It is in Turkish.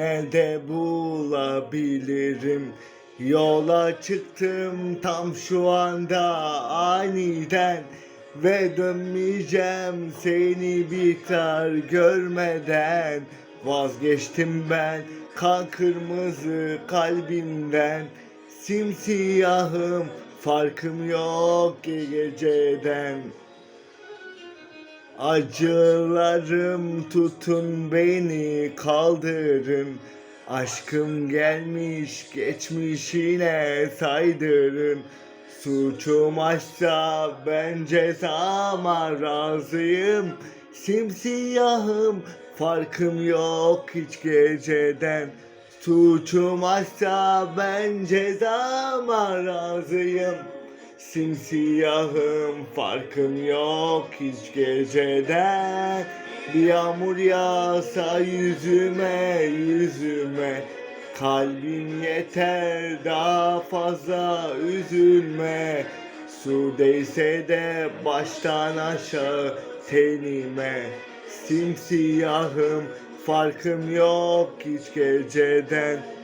nerede bulabilirim? Yola çıktım tam şu anda aniden. Ve dönmeyeceğim seni bir kar görmeden. Vazgeçtim ben kan kırmızı kalbimden. Simsiyahım farkım yok geceden Acılarım tutun beni kaldırın. Aşkım gelmiş geçmişine saydırın. Suçum açsa ben cezama razıyım. Simsiyahım farkım yok hiç geceden. Suçum açsa ben cezama razıyım Simsiyahım farkım yok hiç geceden Bir yağmur yağsa yüzüme yüzüme. Kalbim yeter daha fazla üzülme. Su değse de baştan aşağı tenime. Simsiyahım farkım yok hiç geceden